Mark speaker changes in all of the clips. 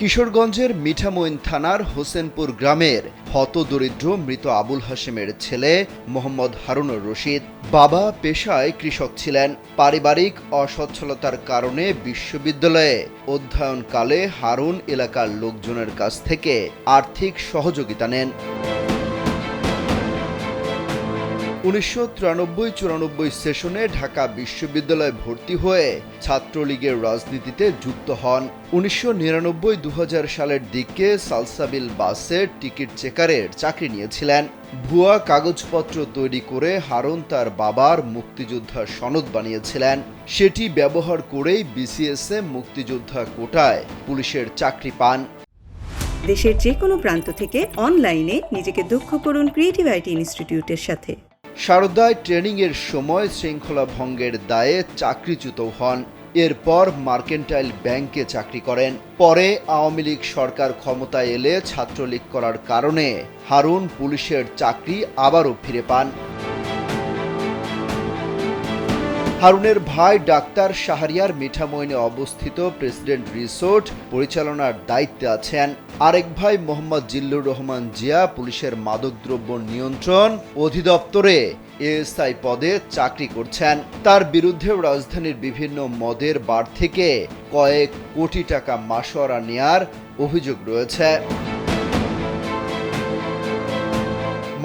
Speaker 1: কিশোরগঞ্জের মিঠামইন থানার হোসেনপুর গ্রামের হতদরিদ্র মৃত আবুল হাশেমের ছেলে মোহাম্মদ হারুনুর রশিদ বাবা পেশায় কৃষক ছিলেন। পারিবারিক অসচ্ছলতার কারণে বিশ্ববিদ্যালয়ে অধ্যয়নকালে হারুন এলাকার লোকজনের কাছ থেকে আর্থিক সহযোগিতা নেন। উনিশশো তিরানব্বই চুরানব্বই সেশনে ঢাকা বিশ্ববিদ্যালয়ে ভর্তি হয়ে ছাত্রলীগের রাজনীতিতে যুক্ত হন। উনিশশো নিরানব্বই সালের দিকে সালসাবিল বাসের টিকিট চেকারের চাকরি নিয়েছিলেন। ভুয়া কাগজপত্র তৈরি করে হারুন তার বাবার মুক্তিযোদ্ধা সনদ বানিয়েছিলেন। সেটি ব্যবহার করেই বিসিএসএ মুক্তিযোদ্ধা কোটায় পুলিশের চাকরি পান।
Speaker 2: দেশের যে কোনো প্রান্ত থেকে অনলাইনে নিজেকে দক্ষ করুন ক্রিয়েটিভ আইটি ইনস্টিটিউটের সাথে।
Speaker 1: শারদায় ট্রেনিংয়ের সময় শৃঙ্খলা ভঙ্গের দায়ে চাকরিচ্যুত হন। এরপর মার্কেন্টাইল ব্যাংকে চাকরি করেন। পরে আওয়ামী লীগ সরকার ক্ষমতায় এলে ছাত্রলীগ করার কারণে হারুন পুলিশের চাকরি আবারও ফিরে পান। হারুনের ভাই ডাক্তার শাহরিয়ার মিঠামইনে অবস্থিত প্রেসিডেন্ট রিসোর্ট পরিচালনার দায়িত্বে আছেন আরেক ভাই মোহাম্মদ জিল্লুর রহমান জিয়া, পুলিশের মাদকদ্রব্য নিয়ন্ত্রণ অধিদপ্তরে এএসআই পদে চাকরি করছেন। তার বিরুদ্ধেও রাজধানীর বিভিন্ন মদের বার থেকে কয়েক কোটি টাকা মাসোয়ারা নেয়ার অভিযোগ রয়েছে।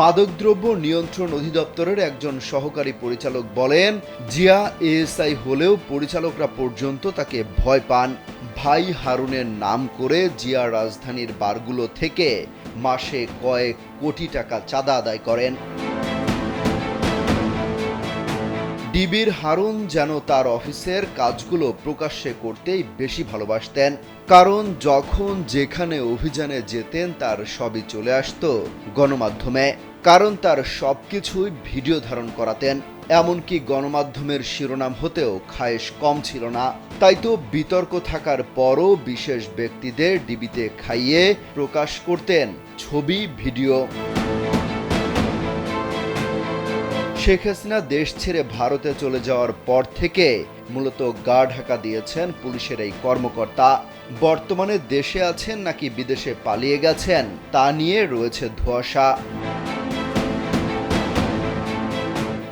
Speaker 1: মাদকদ্রব্য নিয়ন্ত্রণ অধিদপ্তরের একজন সহকারী পরিচালক বলেন, জিয়া এএসআই হলেও পরিচালকরা পর্যন্ত তাকে ভয় পান। ভাই হারুনের নাম করে জিয়া রাজধানীর বারগুলো থেকে মাসে কয়েক কোটি টাকা চাঁদা আদায় করেন। ডিবির হারুন যেন তার অফিসের কাজগুলো প্রকাশ্যে করতেই বেশি ভালোবাসতেন। কারণ যখন যেখানে অভিযানে যেতেন, তার সবই চলে আসত গণমাধ্যমে। কারণ তার সব কিছুই ভিডিও ধারণ করাতেন। এমনকি গণমাধ্যমের শিরোনাম হতেও খায়েশ কম ছিল না। তাই তো বিতর্ক থাকার পরও বিশেষ ব্যক্তিদের ডিবিতে খাইয়ে প্রকাশ করতেন ছবি, ভিডিও। শেখ হাসিনা দেশ ছেড়ে ভারতে চলে যাওয়ার পর থেকে মূলত গা ঢাকা দিয়েছেন পুলিশের এই কর্মকর্তা। বর্তমানে দেশে আছেন নাকি বিদেশে পালিয়ে গেছেন, তা নিয়ে রয়েছে ধোয়াশা।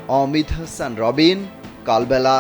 Speaker 1: অমিত হাসান, রবিন, কালবেলা।